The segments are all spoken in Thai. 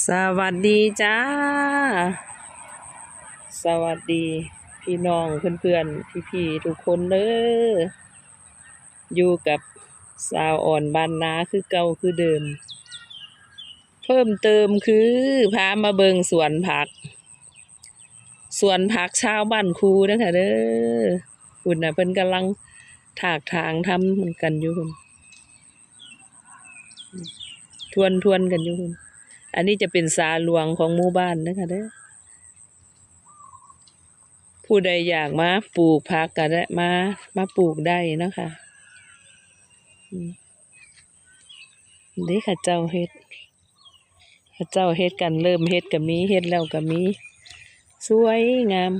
สวัสดีจ้า สวัสดีพี่น้องเพื่อนๆ พี่ๆ ทุกคนเด้ออยู่กับสาวอ่อนบ้านนาคือเก่าคือเดิม เพิ่มเติมคือพามาเบิงสวนผัก สวนผักชาวบ้านครูนะคะเด้อคุณน่ะเพิ่นกำลังถากทางทำมันกันอยู่คุณทวนทวนกันอยู่คุณ อันนี้จะเป็นสาหลวงของหมู่บ้านนะคะเด้อผู้ใดอยากมาปลูกผักก็ได้มา มาปลูกได้นะคะอืมเด้ค่ะเจ้าเฮ็ดข้าเจ้าเฮ็ดกันเริ่มเฮ็ดก็มีเฮ็ดแล้วก็มี สวยงาม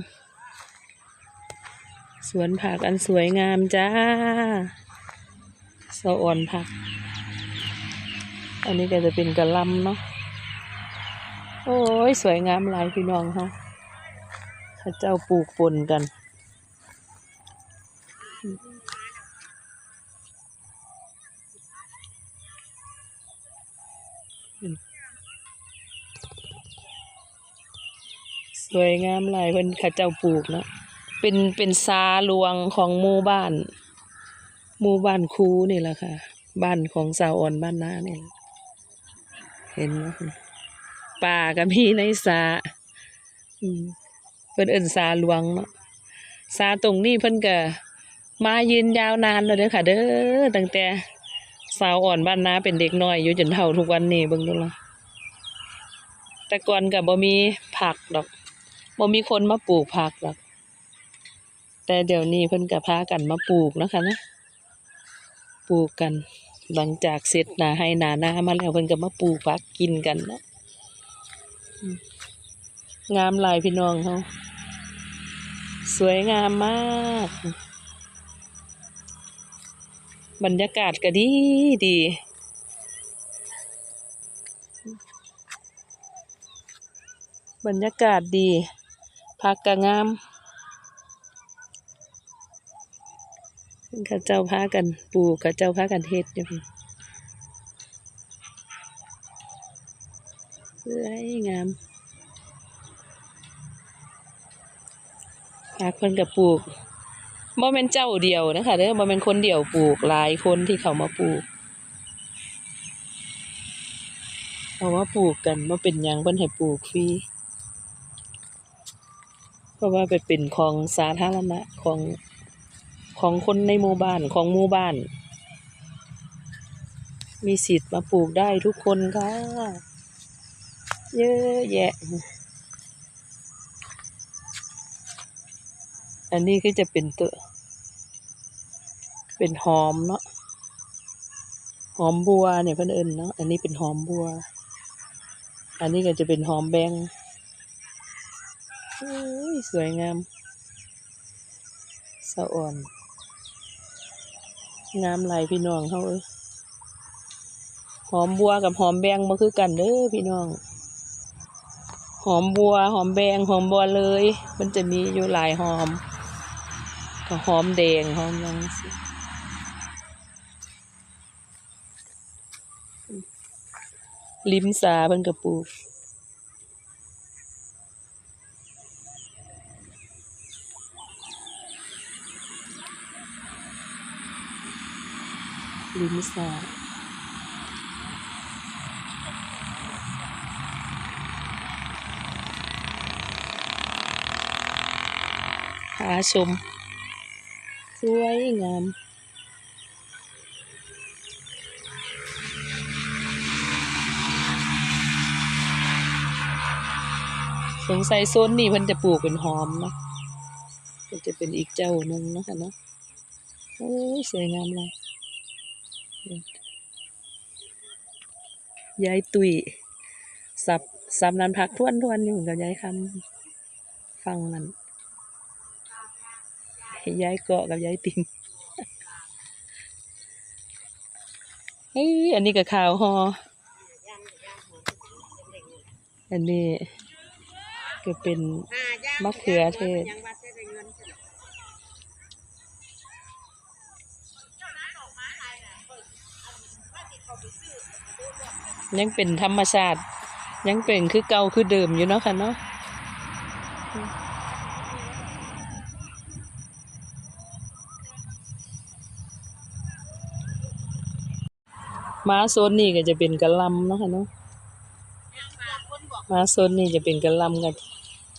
สวนผักอันสวยงามจ้าสะอ่อนผัก อันนี้ก็จะเป็นกระลำเนาะ โอ้ย สวยงามหลายพี่น้องเขาข้าเจ้าปลูกปนกัน สวยงามหลายเพิ่นข้าเจ้าปลูกเนาะเป็นเป็นซาลวงของหมู่บ้าน หมู่บ้านคูนี่แหละค่ะ บ้านของสาวอ่อนบ้านนาเนี่ยเห็นไหม ป่าก็มีในสาเพิ่นเอิ้นสาหลวงเนาะสาตรงนี้เพิ่นก็มายืนยาวนานแล้วเด้อค่ะ เด้อตั้งแต่สาวอ่อนบ้านนาเป็นเด็กน้อยอยู่จนเฒ่าทุกวันนี้เบิ่งดูละแต่ก่อนก็บ่มีผักดอกบ่มีคนมาปลูกผักดอก แต่เดี๋ยวนี้เพิ่นก็พากันมาปลูกนะคะนะปลูกกัน หลังจากเสร็จนาให้นาหน้ามาแล้วเพิ่นก็มาปลูกผักกินกันเนาะ งามหลายพี่น้องเขาสวยงามมาก บรรยากาศก็ดีดี บรรยากาศดีผักก็งามข้าเจ้าพากันปลูกข้าเจ้าพากันเฮ็ดอยู่ สวยงามพาคนกับปลูกบ่แม่นเจ้าเดียวนะคะเด้อบ่แม่นคนเดียวปลูกหลายคนที่เขามาปลูกเขามาปลูกกันบ่เป็นยังเพิ่นให้ปลูกฟรีเพราะว่าไปเป็นของสาธารณะของของคนในหมู่บ้านของหมู่บ้าน มีสิทธิ์มาปลูกได้ทุกคนค่ะ เยอะแยะ อันนี้ก็จะเป็นตัว เป็นหอมเนาะ หอมบัวเนี่ยเพื่อนเอิญเนาะ อันนี้เป็นหอมบัว อันนี้ก็จะเป็นหอมแบงโอ้ยสวยงามสะอ่อน งามลายพี่น้องเขาเอ้ยหอมบัวกับหอมแบงมาคือกันเด้อพี่น้อง หอมบัว หอมแบงหอมบัวเลย มันจะมีอยู่หลายหอมก็หอมแดงหอมยังสิลิมสาเพิ่นกระปูกลิมสาาชม สวยงามสงสัยโซนนี้เพิ่นจะปลูกเป็นหอมเนาะก็จะเป็นอีกเจ้าหนึ่งนะคะเนาะโอ้สวยงามเลยยายตุยสับสับนันพักทวนทวนอยู่กับยายคำฟังมัน ยายเกาะกับยายติงเฮ้ยอันนี้กับข่าวฮออันนี้ก็เป็นมะเขือเทศยังเป็นธรรมชาติ ยังเป็นคือเก่าคือเดิมอยู่เนาะค่ะเนาะ ม้าโซนนี่ก็จะเป็นกระลำนะคะเนาะม้าโซนนี่จะเป็นกระลำกัน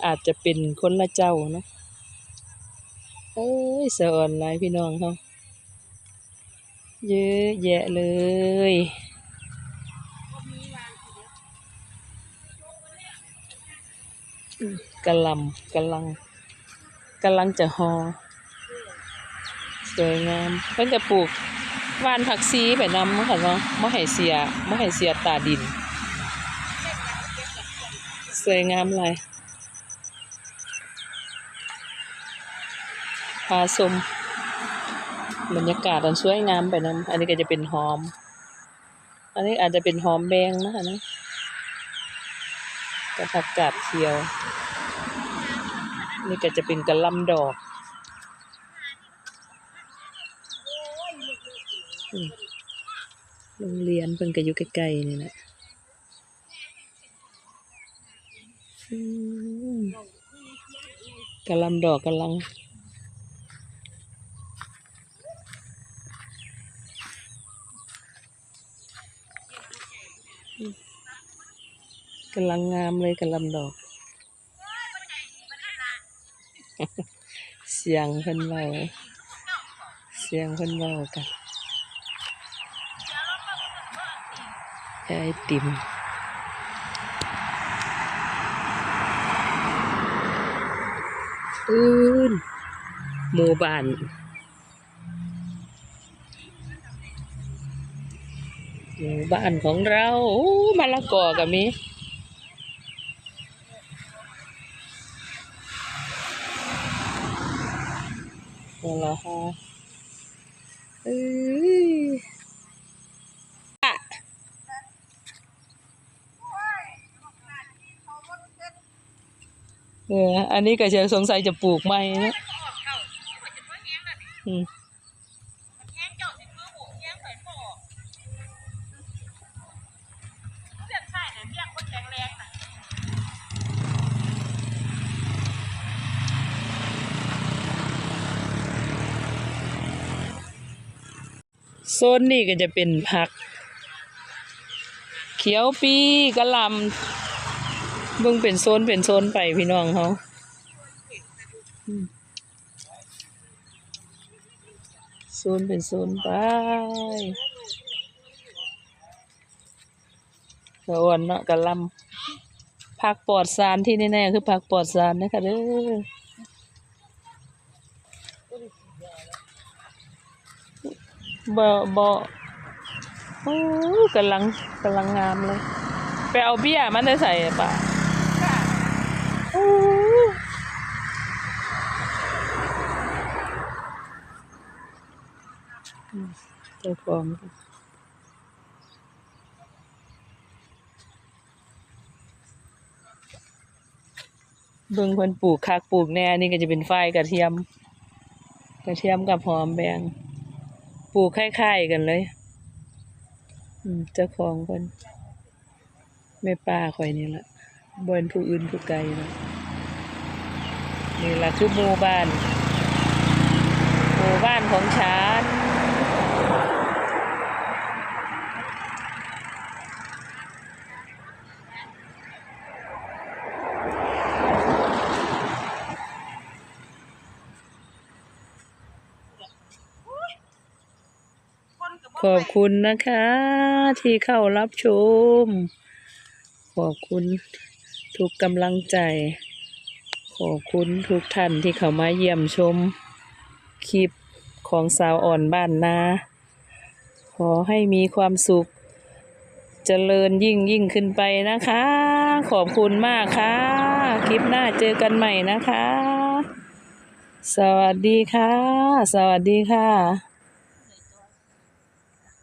อาจจะเป็นคนละเจ้าเนาะเอ้ยสะอ่อนหลายพี่น้องเขาเยอะแยะเลยกระลำกำลังกำลังจะฮอสวยงามเพิ่นจะปลูก วานผักซีไปนำเนาะค่ะเนาะบ่ให้เสียบ่ให้เสียตาดิน สวยงามหลยพาชมบรรยากาศอันสวยงามไปนำอันนี้ก็จะเป็นหอม อันนี้อาจจะเป็นหอมแดงนะคะนะกับผักกาดเขียว นี่ก็จะเป็นกระลำดอกอืม โรงเรียนเพิ่นก็อยู่ใกล้ๆนี่แหละกระลำดอกกำลังกำลังงามเลยกระหลำดอก เสียงเพิ่นเว้าเสียงเพิ่นเว้ากัน ไอติมอืนหมู่บ้านหมู่บ้านของเราโอ้มะละกอก็มีนั่นแหละค่ะเอ้ยอะ เออ อันนี้ก็จะสงสัยจะปลูกใหม่นะอืมโซนนี้ก็จะเป็นผัก เขียวปีกะหล่ำ เบิ่งเป็นโซนเป็นโซนไปพี่น้องเขาโซนเป็นโซนไปสะอ่อนเนาะกะลำผักปลอดสารที่แน่ๆคือผักปลอดสารนะคะเด้อบ่บ่กำลังกำลังงามเลย ไปเอาเบี้ยมันได้ใส่ปะ เจ้าของเบิ่งเพิ่นปลูกคักปลูกแน่นี่ก็จะเป็นฝ้ายกระเทียม กระเทียมกับหอมแบงปลูกคล้ายๆกันเลยอืมเจ้าของเพิ่นแม่ป้าข่อยนี่ละบนผู้อื่นผู้ไกลนะ นี่แหละคือหมู่บ้านหมู่บ้านของฉันขอบคุณนะคะ ที่เข้ารับชม ขอบคุณทุกกำลังใจ ขอบคุณทุกท่านที่เข้ามาเยี่ยมชมคลิปของสาวอ่อนบ้านนา ขอให้มีความสุข เจริญยิ่งยิ่งขึ้นไปนะคะ ขอบคุณมากค่ะ คลิปหน้าเจอกันใหม่นะคะ สวัสดีค่ะ สวัสดีค่ะ